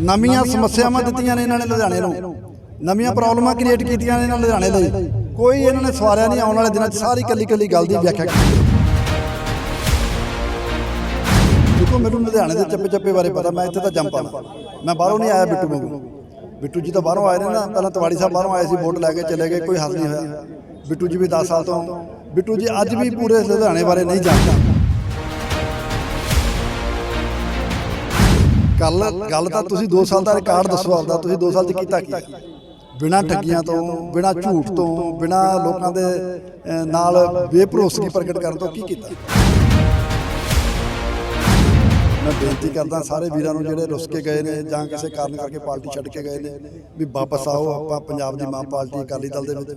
ਨਵੀਆਂ ਸਮੱਸਿਆਵਾਂ ਦਿੱਤੀਆਂ ਨੇ ਇਹਨਾਂ ਨੇ ਲੁਧਿਆਣੇ ਨੂੰ। ਨਵੀਆਂ ਪ੍ਰੋਬਲਮਾਂ ਕ੍ਰੀਏਟ ਕੀਤੀਆਂ ਨੇ ਇਹਨਾਂ ਲੁਧਿਆਣੇ ਲਈ। ਕੋਈ ਇਹਨਾਂ ਨੇ ਸਵਾਰਿਆ ਨਹੀਂ ਆਉਣ ਵਾਲੇ ਦਿਨਾਂ 'ਚ, ਸਾਰੀ ਕੱਲੀ ਕੱਲੀ ਗੱਲ ਦੀ ਵਿਆਖਿਆ ਕੀਤੀ। ਦੇਖੋ, ਮੈਨੂੰ ਲੁਧਿਆਣੇ ਦੇ ਚੱਪੇ ਚੱਪੇ ਬਾਰੇ ਪਤਾ, ਮੈਂ ਇੱਥੇ ਤਾਂ ਜੰਮ ਪਾਣਾ ਮੈਂ ਬਾਹਰੋਂ ਨਹੀਂ ਆਇਆ ਬਿੱਟੂ ਵਾਂਗੂ ਬਿੱਟੂ ਜੀ ਤਾਂ ਬਾਹਰੋਂ ਆਏ ਨੇ ਨਾ, ਪਹਿਲਾਂ ਤਵਾੜੀ ਸਾਹਿਬ ਬਾਹਰੋਂ ਆਏ ਸੀ, ਵੋਟ ਲੈ ਕੇ ਚਲੇ ਗਏ, ਕੋਈ ਹੱਲ ਨਹੀਂ ਹੋਇਆ। ਬਿੱਟੂ ਜੀ ਵੀ 10 ਸਾਲ ਤੋਂ। ਬਿੱਟੂ ਜੀ, ਅੱਜ ਵੀ ਪੂਰੇ ਲੁਧਿਆਣੇ ਬਾਰੇ ਨਹੀਂ ਜਾਣਦਾ। ਕੱਲ ਗੱਲ ਤਾਂ ਤੁਸੀਂ 2 ਸਾਲ ਦਾ ਰਿਕਾਰਡ ਦੱਸੋ ਆਪਦਾ ਤੁਸੀਂ 2 ਸਾਲ ਚ ਕੀਤਾ ਕੀ? ਬਿਨਾ ਠੱਗੀਆਂ ਤੋਂ ਬਿਨਾ ਝੂਠ ਤੋਂ ਬਿਨਾ ਲੋਕਾਂ ਦੇ ਨਾਲ ਬੇਭਰੋਸਗੀ ਪ੍ਰਗਟ ਕਰਨ ਤੋਂ ਕੀ ਕੀਤਾ? ਮੈਂ ਬੇਨਤੀ ਕਰਦਾ ਸਾਰੇ ਵੀਰਾਂ ਨੂੰ ਜਿਹੜੇ ਰੁੱਸ ਕੇ ਗਏ ਨੇ ਜਾਂ ਕਿਸੇ ਕਾਰਨ ਕਰਕੇ ਪਾਰਟੀ ਛੱਡ ਕੇ ਗਏ ਨੇ ਵੀ ਵਾਪਸ ਆਓ ਆਪਾਂ ਪੰਜਾਬ ਦੀ ਮਾਂ ਪਾਰਟੀ ਅਕਾਲੀ ਦਲ ਦੇ ਵਿੱਚ।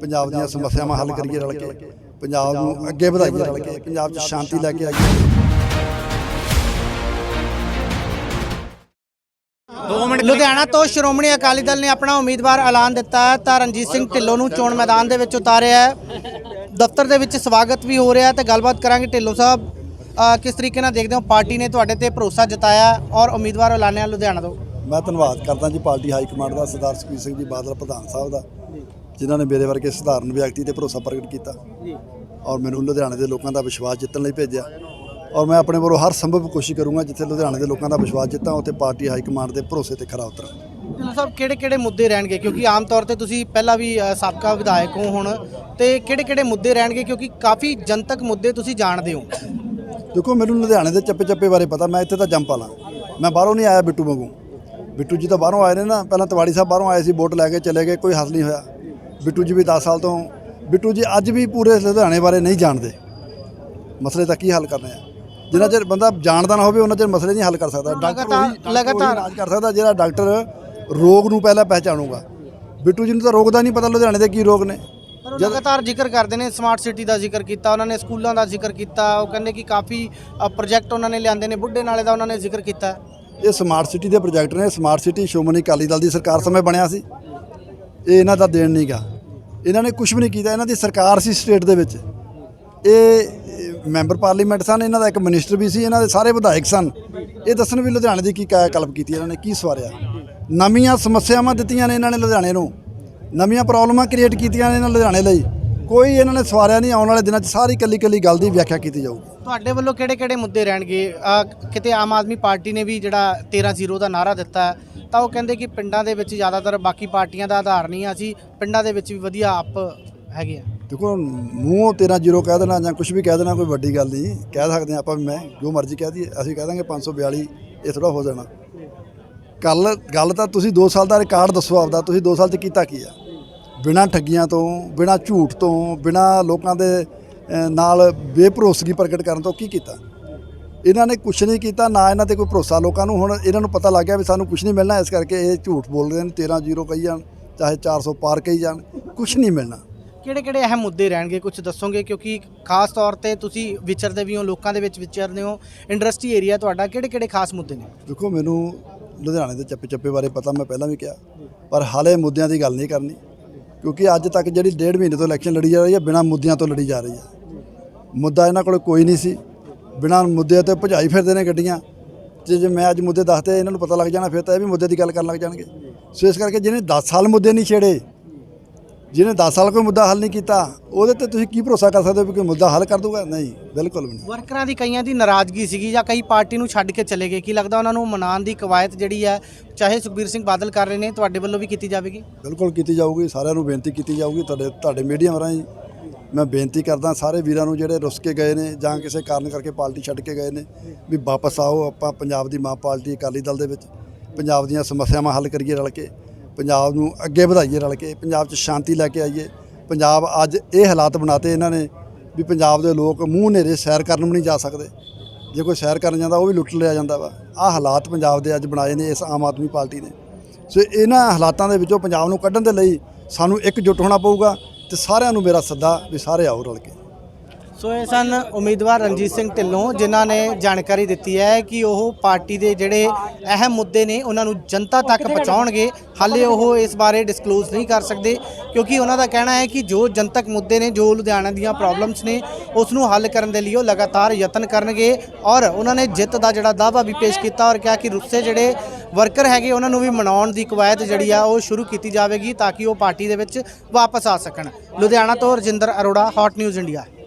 ਪੰਜਾਬ ਦੀਆਂ ਸਮੱਸਿਆਵਾਂ ਹੱਲ ਕਰੀਏ ਰਲ ਕੇ। ਪੰਜਾਬ ਨੂੰ ਅੱਗੇ ਵਧਾਈਏ ਰਲ ਕੇ। ਪੰਜਾਬ 'ਚ ਸ਼ਾਂਤੀ ਲੈ ਕੇ ਆਈਏ। ਲੁਧਿਆਣਾ ਤੋਂ ਸ਼੍ਰੋਮਣੀ ਅਕਾਲੀ ਦਲ ਨੇ ਆਪਣਾ ਉਮੀਦਵਾਰ ਐਲਾਨ ਦਿੱਤਾ ਹੈ। ਤਾਂ ਰਣਜੀਤ ਸਿੰਘ ਢਿੱਲੋਂ ਨੂੰ ਚੋਣ ਮੈਦਾਨ ਦੇ ਵਿੱਚ ਉਤਾਰਿਆ ਹੈ। ਦਫ਼ਤਰ ਦੇ ਵਿੱਚ ਸਵਾਗਤ ਵੀ ਹੋ ਰਿਹਾ ਹੈ ਤੇ ਗੱਲਬਾਤ ਕਰਾਂਗੇ ਢਿੱਲੋਂ ਸਾਹਿਬ। ਕਿਸ ਤਰੀਕੇ ਨਾਲ ਦੇਖਦੇ ਹੋ? ਪਾਰਟੀ ਨੇ ਤੁਹਾਡੇ ਤੇ ਭਰੋਸਾ ਜਤਾਇਆ ਔਰ ਉਮੀਦਵਾਰ ਐਲਾਨਿਆ ਲੁਧਿਆਣਾ ਤੋਂ। ਮੈਂ ਧੰਨਵਾਦ ਕਰਦਾ ਜੀ ਪਾਰਟੀ ਹਾਈ ਕਮਾਂਡ ਦਾ ਸਰਦਾਰ ਸੁਖਬੀਰ ਸਿੰਘ ਜੀ ਬਾਦਲ ਪ੍ਰਧਾਨ ਸਾਹਿਬ ਦਾ ਜਿਨ੍ਹਾਂ ਨੇ ਮੇਰੇ ਵਰਗੇ ਸਧਾਰਨ ਵਿਅਕਤੀ ਤੇ ਭਰੋਸਾ ਪ੍ਰਗਟ ਕੀਤਾ। ਔਰ ਮੈਨੂੰ ਲੁਧਿਆਣੇ ਦੇ ਲੋਕਾਂ ਦਾ ਵਿਸ਼ਵਾਸ ਜਿੱਤਣ ਲਈ ਭੇਜਿਆ। ਔਰ ਮੈਂ ਆਪਣੇ ਵੱਲੋਂ ਹਰ ਸੰਭਵ ਕੋਸ਼ਿਸ਼ ਕਰੂੰਗਾ ਜਿੱਥੇ ਲੁਧਿਆਣੇ ਦੇ ਲੋਕਾਂ ਦਾ ਵਿਸ਼ਵਾਸ ਜਿੱਤਾਂ ਉੱਥੇ ਪਾਰਟੀ ਹਾਈ ਕਮਾਂਡ ਦੇ ਭਰੋਸੇ ਤੇ ਖਰਾ ਉਤਰਾਂ। ਢਿੱਲੋਂ ਸਾਹਿਬ ਕਿਹੜੇ ਕਿਹੜੇ ਮੁੱਦੇ ਰਹਿਣਗੇ? ਕਿਉਂਕਿ ਆਮ ਤੌਰ ਤੇ ਤੁਸੀਂ ਪਹਿਲਾਂ ਵੀ ਅ, ਸਾਬਕਾ ਵਿਧਾਇਕ ਹੋ ਹੁਣ ਤੇ ਕਿਹੜੇ ਕਿਹੜੇ ਮੁੱਦੇ ਰਹਿਣਗੇ? ਕਿਉਂਕਿ ਕਾਫੀ ਜਨਤਕ ਮੁੱਦੇ ਤੁਸੀਂ ਜਾਣਦੇ ਹੋ। ਦੇਖੋ ਮੈਨੂੰ ਲੁਧਿਆਣੇ ਦੇ ਚੱਪੇ ਚੱਪੇ ਬਾਰੇ ਪਤਾ ਮੈਂ ਇੱਥੇ ਤਾਂ ਜੰਮ ਪਾਣਾ ਮੈਂ ਬਾਹਰੋਂ ਨਹੀਂ ਆਇਆ ਬਿੱਟੂ ਵਾਂਗੂ। ਬਿੱਟੂ ਜੀ ਤਾਂ ਬਾਹਰੋਂ ਆਏ ਨੇ ਨਾ ਪਹਿਲਾਂ ਤਵਾੜੀ ਸਾਹਿਬ ਬਾਹਰੋਂ ਆਏ ਸੀ ਵੋਟ ਲੈ ਕੇ ਚਲੇ ਗਏ ਕੋਈ ਹੱਲ ਨਹੀਂ ਹੋਇਆ। ਬਿੱਟੂ ਜੀ ਵੀ 10 ਸਾਲ ਤੋਂ ਬਿੱਟੂ ਜੀ ਅੱਜ ਵੀ ਪੂਰੇ ਲੁਧਿਆਣੇ ਬਾਰੇ ਨਹੀਂ ਜਾਣਦੇ। ਮਸਲੇ ਤਾਂ ਕੀ ਹੱਲ ਕਰਨੇ ਆ? ਜਿੰਨਾ ਚਿਰ ਬੰਦਾ ਜਾਣਦਾ ਨਾ ਹੋਵੇ ਉਹਨਾਂ ਚਿਰ ਮਸਲੇ ਨਹੀਂ ਹੱਲ ਕਰ ਸਕਦਾ। ਡਾਕਟਰ ਲਗਾਤਾਰ- ਇਲਾਜ ਕਰ ਸਕਦਾ ਜਿਹੜਾ ਡਾਕਟਰ ਰੋਗ ਨੂੰ ਪਹਿਲਾਂ ਪਹਿਚਾਣੂਗਾ। ਬਿੱਟੂ ਜੀ ਨੂੰ ਤਾਂ ਰੋਗ ਦਾ ਨਹੀਂ ਪਤਾ ਲੁਧਿਆਣੇ ਦੇ ਕੀ ਰੋਗ ਨੇ। ਲਗਾਤਾਰ ਜ਼ਿਕਰ ਕਰਦੇ ਨੇ ਸਮਾਰਟ ਸਿਟੀ ਦਾ ਜ਼ਿਕਰ ਕੀਤਾ ਉਹਨਾਂ ਨੇ ਸਕੂਲਾਂ ਦਾ ਜ਼ਿਕਰ ਕੀਤਾ ਉਹ ਕਹਿੰਦੇ ਕਿ ਕਾਫੀ ਪ੍ਰੋਜੈਕਟ ਉਹਨਾਂ ਨੇ ਲਿਆਂਦੇ ਨੇ ਬੁੱਢੇ ਨਾਲੇ ਦਾ ਉਹਨਾਂ ਨੇ ਜ਼ਿਕਰ ਕੀਤਾ। ਇਹ ਸਮਾਰਟ ਸਿਟੀ ਦੇ ਪ੍ਰੋਜੈਕਟ ਨੇ ਸਮਾਰਟ ਸਿਟੀ ਸ਼੍ਰੋਮਣੀ ਅਕਾਲੀ ਦਲ ਦੀ ਸਰਕਾਰ ਸਮੇਂ ਬਣਿਆ ਸੀ। ਇਹ ਇਹਨਾਂ ਦਾ ਦੇਣ ਨਹੀਂਗਾ ਇਹਨਾਂ ਨੇ ਕੁਝ ਵੀ ਨਹੀਂ ਕੀਤਾ ਇਹਨਾਂ ਦੀ ਸਰਕਾਰ ਸੀ ਸਟੇਟ ਦੇ ਵਿੱਚ। ਇਹ ਮੈਂਬਰ ਪਾਰਲੀਮੈਂਟ ਸਨ ਇਹਨਾਂ ਦਾ ਇੱਕ ਮਿਨਿਸਟਰ ਵੀ ਸੀ ਇਹਨਾਂ ਦੇ ਸਾਰੇ ਵਿਧਾਇਕ ਸਨ। ਇਹ ਦੱਸਣ ਵੀ ਲੁਧਿਆਣੇ ਦੀ ਕੀ ਕਾਇਆ ਕਲਪ ਕੀਤੀ ਇਹਨਾਂ ਨੇ ਕੀ ਸਵਾਰਿਆ। ਨਵੀਆਂ ਸਮੱਸਿਆਵਾਂ ਦਿੱਤੀਆਂ ਨੇ ਇਹਨਾਂ ਨੇ ਲੁਧਿਆਣੇ ਨੂੰ। ਨਵੀਆਂ ਪ੍ਰੋਬਲਮਾਂ ਕ੍ਰੀਏਟ ਕੀਤੀਆਂ ਨੇ ਇਹਨਾਂ ਲੁਧਿਆਣੇ ਲਈ। ਕੋਈ ਇਹਨਾਂ ਨੇ ਸਵਾਰਿਆ ਨਹੀਂ ਆਉਣ ਵਾਲੇ ਦਿਨਾਂ 'ਚ ਸਾਰੀ ਕੱਲੀ ਕੱਲੀ ਗੱਲ ਦੀ ਵਿਆਖਿਆ ਕੀਤੀ ਜਾਊਗੀ ਤੁਹਾਡੇ ਵੱਲੋਂ ਕਿਹੜੇ ਕਿਹੜੇ ਮੁੱਦੇ ਰਹਿਣਗੇ? ਅਹ ਕਿਤੇ ਆਮ ਆਦਮੀ ਪਾਰਟੀ ਨੇ ਵੀ ਜਿਹੜਾ 13-0 ਦਾ ਨਾਰਾ ਦਿੱਤਾ ਹੈ, ਤਾਂ ਉਹ ਕਹਿੰਦੇ ਕਿ ਪਿੰਡਾਂ ਦੇ ਵਿੱਚ ਜ਼ਿਆਦਾਤਰ ਬਾਕੀ ਪਾਰਟੀਆਂ ਦਾ ਆਧਾਰ ਨਹੀਂ ਆ ਅਸੀਂ ਪਿੰਡਾਂ ਦੇ ਵਿੱਚ ਵੀ ਵਧੀਆ ਆਪ ਹੈਗੇ ਆ। ਦੇਖੋ ਮੂੰਹੋਂ 13 ਜ਼ੀਰੋ ਕਹਿ ਦੇਣਾ ਜਾਂ ਕੁਝ ਵੀ ਕਹਿ ਦੇਣਾ ਕੋਈ ਵੱਡੀ ਗੱਲ ਨਹੀਂ। ਕਹਿ ਸਕਦੇ ਹਾਂ ਆਪਾਂ ਵੀ ਮੈਂ ਜੋ ਮਰਜ਼ੀ ਕਹਿ ਦਈਏ ਅਸੀਂ ਕਹਿ ਦਾਂਗੇ 542 ਇਹ ਥੋੜਾ ਹੋ ਜਾਣਾ। ਕੱਲ ਗੱਲ ਤਾਂ ਤੁਸੀਂ 2 ਸਾਲ ਦਾ ਰਿਕਾਰਡ ਦੱਸੋ ਆਪਦਾ ਤੁਸੀਂ 2 ਸਾਲ 'ਚ ਕੀਤਾ ਕੀ ਆ? ਬਿਨਾਂ ਠੱਗੀਆਂ ਤੋਂ ਬਿਨਾਂ ਝੂਠ ਤੋਂ ਬਿਨਾਂ ਲੋਕਾਂ ਦੇ ਅਹ, ਨਾਲ ਬੇਭਰੋਸਗੀ ਪ੍ਰਗਟ ਕਰਨ ਤੋਂ ਕੀ ਕੀਤਾ? ਇਹਨਾਂ ਨੇ ਕੁਝ ਨਹੀਂ ਕੀਤਾ ਨਾ ਇਹਨਾਂ ਤੇ ਕੋਈ ਭਰੋਸਾ ਲੋਕਾਂ ਨੂੰ। ਹੁਣ ਇਹਨਾਂ ਨੂੰ ਪਤਾ ਲੱਗ ਗਿਆ ਵੀ ਸਾਨੂੰ ਕੁਝ ਨਹੀਂ ਮਿਲਣਾ ਇਸ ਕਰਕੇ ਇਹ ਝੂਠ ਬੋਲ ਰਹੇ ਨੇ 13 ਜ਼ੀਰੋ ਕਹੀ ਜਾਣ ਚਾਹੇ 400 ਪਾਰ ਕਹੀ ਜਾਣ ਕੁਝ ਨਹੀਂ ਮਿਲਣਾ। ਕਿਹੜੇ ਕਿਹੜੇ ਅਹਿਮ ਮੁੱਦੇ ਰਹਿਣਗੇ? ਕੁਝ ਦੱਸੋਗੇ? ਕਿਉਂਕਿ ਖਾਸ ਤੌਰ ਤੇ ਤੁਸੀਂ ਵਿਚਰਦੇ ਵੀ ਹੋ, ਲੋਕਾਂ ਦੇ ਵਿੱਚ ਵਿਚਰਦੇ ਹੋ, ਇੰਡਸਟਰੀ ਏਰੀਆ ਤੁਹਾਡਾ ਕਿਹੜੇ ਕਿਹੜੇ ਖਾਸ ਮੁੱਦੇ ਨੇ? ਦੇਖੋ, ਮੈਨੂੰ ਲੁਧਿਆਣੇ ਦੇ ਚੱਪੇ ਚੱਪੇ ਬਾਰੇ ਪਤਾ, ਮੈਂ ਪਹਿਲਾਂ ਵੀ ਕਿਹਾ। ਪਰ ਹਾਲੇ ਮੁੱਦਿਆਂ ਦੀ ਗੱਲ ਨਹੀਂ ਕਰਨੀ, ਕਿਉਂਕਿ ਅੱਜ ਤੱਕ ਜਿਹੜੀ ਡੇਢ ਮਹੀਨੇ ਤੋਂ ਇਲੈਕਸ਼ਨ ਲੜੀ ਜਾ ਰਹੀ ਹੈ, ਬਿਨਾਂ ਮੁੱਦਿਆਂ ਤੋਂ ਲੜੀ ਜਾ ਰਹੀ ਹੈ। ਮੁੱਦਾ ਇਹਨਾਂ ਕੋਲ ਕੋਈ ਨਹੀਂ ਸੀ। ਬਿਨਾਂ ਮੁੱਦਿਆਂ ਤੇ ਭਜਾਈ ਫਿਰਦੇ ਨੇ ਗੱਡੀਆਂ। ਜੇ ਜੇ ਮੈਂ ਅੱਜ ਮੁੱਦੇ ਦੱਸਦੇ ਇਹਨਾਂ ਨੂੰ ਪਤਾ ਲੱਗ ਜਾਣਾ, ਫਿਰ ਤਾਂ ਇਹ ਵੀ ਮੁੱਦੇ ਦੀ ਗੱਲ ਕਰਨ ਲੱਗ ਜਾਣਗੇ। ਸੋ ਇਸ ਕਰਕੇ ਜਿਹਨੇ 10 ਸਾਲ ਮੁੱਦੇ ਨਹੀਂ ਛੇੜੇ ਜਿਹਨੇ 10 ਸਾਲ ਕੋਈ ਮੁੱਦਾ ਹੱਲ ਨਹੀਂ ਕੀਤਾ ਉਹਦੇ ਤੇ ਤੁਸੀਂ ਕੀ ਭਰੋਸਾ ਕਰ ਸਕਦੇ ਹੋ ਵੀ ਕੋਈ ਮੁੱਦਾ ਹੱਲ ਕਰ ਦੂਗਾ ਨਹੀਂ ਬਿਲਕੁਲ ਵੀ ਨਹੀਂ। ਵਰਕਰਾਂ ਦੀ ਕਈਆਂ ਦੀ ਨਾਰਾਜ਼ਗੀ ਸੀਗੀ ਜਾਂ ਕਈ ਪਾਰਟੀ ਨੂੰ ਛੱਡ ਕੇ ਚਲੇ ਗਏ। ਕੀ ਲੱਗਦਾ ਉਹਨਾਂ ਨੂੰ ਮਨਾਉਣ ਦੀ ਕਵਾਇਤ ਜਿਹੜੀ ਹੈ ਚਾਹੇ ਸੁਖਬੀਰ ਸਿੰਘ ਬਾਦਲ ਕਰ ਰਹੇ ਨੇ ਤੁਹਾਡੇ ਵੱਲੋਂ ਵੀ ਕੀਤੀ ਜਾਵੇਗੀ? ਬਿਲਕੁਲ ਕੀਤੀ ਜਾਊਗੀ। ਸਾਰਿਆਂ ਨੂੰ ਬੇਨਤੀ ਕੀਤੀ ਜਾਊਗੀ। ਤੁਹਾਡੇ ਤੁਹਾਡੇ ਮੀਡੀਆ ਰਾਹੀਂ ਮੈਂ ਬੇਨਤੀ ਕਰਦਾ ਸਾਰੇ ਵੀਰਾਂ ਨੂੰ ਜਿਹੜੇ ਰੁੱਸ ਕੇ ਗਏ ਨੇ ਜਾਂ ਕਿਸੇ ਕਾਰਨ ਕਰਕੇ ਪਾਰਟੀ ਛੱਡ ਕੇ ਗਏ ਨੇ ਵੀ ਵਾਪਸ ਆਓ। ਆਪਾਂ ਪੰਜਾਬ ਦੀ ਮਾਂ ਪਾਰਟੀ ਅਕਾਲੀ ਦਲ ਦੇ ਵਿੱਚ ਪੰਜਾਬ ਦੀਆਂ ਸਮੱਸਿਆਵਾਂ ਹੱਲ ਕਰੀਏ ਰਲ ਕੇ। ਪੰਜਾਬ ਨੂੰ ਅੱਗੇ ਵਧਾਈਏ ਰਲ ਕੇ, ਪੰਜਾਬ 'ਚ ਸ਼ਾਂਤੀ ਲੈ ਕੇ ਆਈਏ। ਪੰਜਾਬ ਅੱਜ ਇਹ ਹਾਲਾਤ ਬਣਾਤੇ ਇਹਨਾਂ ਨੇ ਵੀ ਪੰਜਾਬ ਦੇ ਲੋਕ ਮੂੰਹ ਹਨੇਰੇ ਸੈਰ ਕਰਨ ਵੀ ਨਹੀਂ ਜਾ ਸਕਦੇ। ਜੇ ਕੋਈ ਸੈਰ ਕਰਨ ਜਾਂਦਾ, ਉਹ ਵੀ ਲੁੱਟ ਲਿਆ ਜਾਂਦਾ ਵਾ। ਆਹ ਹਾਲਾਤ ਪੰਜਾਬ ਦੇ ਅੱਜ ਬਣਾਏ ਨੇ ਇਸ ਆਮ ਆਦਮੀ ਪਾਰਟੀ ਨੇ। ਸੋ ਇਹਨਾਂ ਹਾਲਾਤਾਂ ਦੇ ਵਿੱਚੋਂ ਪੰਜਾਬ ਨੂੰ ਕੱਢਣ ਦੇ ਲਈ ਸਾਨੂੰ ਇੱਕ ਇਕਜੁੱਟ ਹੋਣਾ ਪਊਗਾ ਤੇ ਸਾਰਿਆਂ ਨੂੰ ਮੇਰਾ ਸੱਦਾ ਵੀ ਸਾਰੇ ਆਓ ਰਲ ਕੇ। ਸੋ ਇਹ ਸਨ ਉਮੀਦਵਾਰ ਰਣਜੀਤ ਸਿੰਘ ਢਿੱਲੋਂ, ਜਿਨ੍ਹਾਂ ਨੇ ਜਾਣਕਾਰੀ ਦਿੱਤੀ ਹੈ ਕਿ ਉਹ ਪਾਰਟੀ ਦੇ ਜਿਹੜੇ ਅਹਿਮ ਮੁੱਦੇ ਨੇ, ਉਹਨਾਂ ਨੂੰ ਜਨਤਾ ਤੱਕ ਪਹੁੰਚਾਉਣਗੇ। ਹਾਲੇ ਉਹ ਇਸ ਬਾਰੇ ਡਿਸਕਲੋਜ਼ ਨਹੀਂ ਕਰ ਸਕਦੇ, ਕਿਉਂਕਿ ਉਹਨਾਂ ਦਾ ਕਹਿਣਾ ਹੈ ਕਿ ਜੋ ਜਨਤਕ ਮੁੱਦੇ ਨੇ, ਜੋ ਲੁਧਿਆਣਾ ਦੀਆਂ ਪ੍ਰੋਬਲਮਸ ਨੇ ਉਸ ਨੂੰ ਹੱਲ ਕਰਨ ਦੇ ਲਈ ਉਹ ਲਗਾਤਾਰ ਯਤਨ ਕਰਨਗੇ ਔਰ ਉਹਨਾਂ ਨੇ ਜਿੱਤ ਦਾ ਜਿਹੜਾ ਦਾਅਵਾ ਵੀ ਪੇਸ਼ ਕੀਤਾ ਔਰ ਕਿਹਾ ਕਿ ਰੁੱਸੇ ਜਿਹੜੇ ਵਰਕਰ ਹੈਗੇ, ਉਹਨਾਂ ਨੂੰ ਵੀ ਮਨਾਉਣ ਦੀ ਕਵਾਇਦ ਜਿਹੜੀ ਆ, ਉਹ ਸ਼ੁਰੂ ਕੀਤੀ ਜਾਵੇਗੀ ਤਾਂ ਕਿ ਉਹ ਪਾਰਟੀ ਦੇ ਵਿੱਚ ਵਾਪਸ ਆ ਸਕਣ। ਲੁਧਿਆਣਾ ਤੋਂ Rajinder Arora hot news India